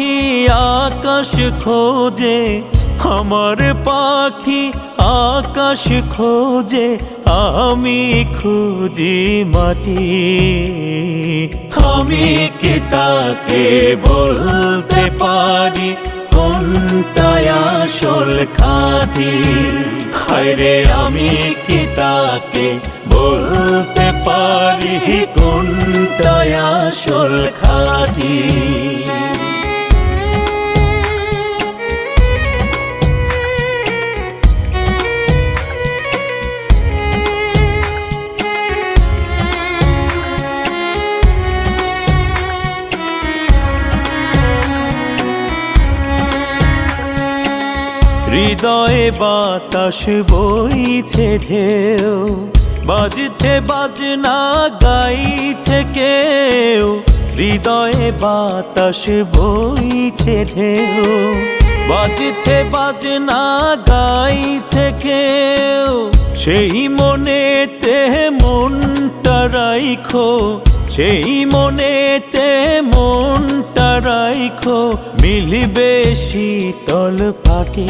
পাখি আকাশ খোঁজে, আমার পাখি আকাশ খোঁজে, আমি খুঁজি মাটি। আমি কি তাকে বলতে পারি? কোনটায় আসল খাঁটি? হায়রে, আমি কি তাকে বলতে পারি? কোনটায় আসল খাঁটি? হৃদয়ে বাতাস বইছে ঢেউ। বাজছে বাজনা, গাইছে কেউ। হৃদয়ে বাতাস বইছে ঢেউ। বাজছে বাজনা, গাইছে কেউ। সেই মনেতে মনটা রাইখো, সেই মনেতে মনটা রাইখো মিলবে শীতল পাটি।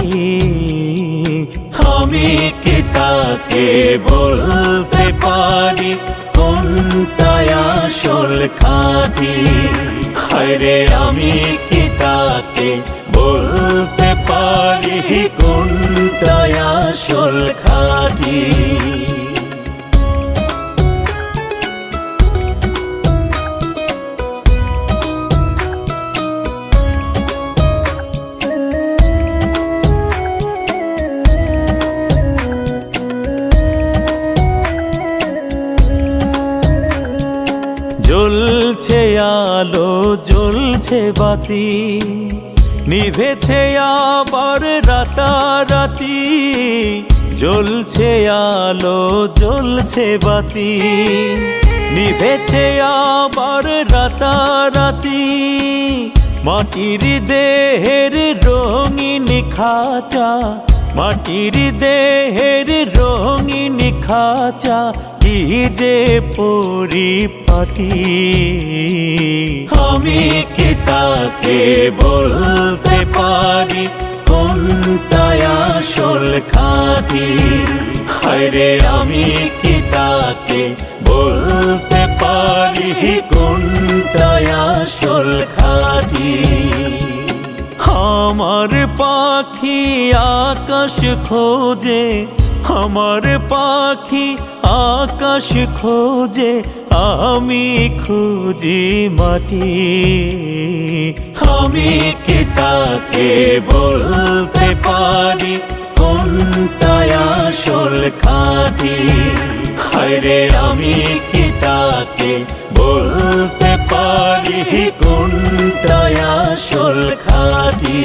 আমি কি তাকে বলতে পারি? কোনটায় আসল খাঁটি? হায়রে, আমি কি তাকে বলতে পারি? কোনটায় আসল খাঁটি? আলো জ্বলছে বাতি, নিভেছে আবার রাতারাতি, জ্বলছে আলো, জ্বলছে বাতি, নিভেছে আবার রাতারাতি, মাটির দেহের রঙিন খাঁচা, মাটির দেহের রঙিন খাঁচা কি যে পরিপাটি, আমি কি তাকে বলতে পারি? কোনটায় আসল খাঁটি? হায়রে, আমি কি তাকে বলতে পারি? কোনটায় আসল খাঁটি? আমার পাখি আকাশ খোঁজে আমার পাখি আকাশ খোঁজে, আমি খুঁজি মাটি। আমি কি তাকে বলতে পারি? কোনটায় আসল খাঁটি? হায়রে, আমি কি তাকে বলতে পারি? কোনটায় আসল খাঁটি?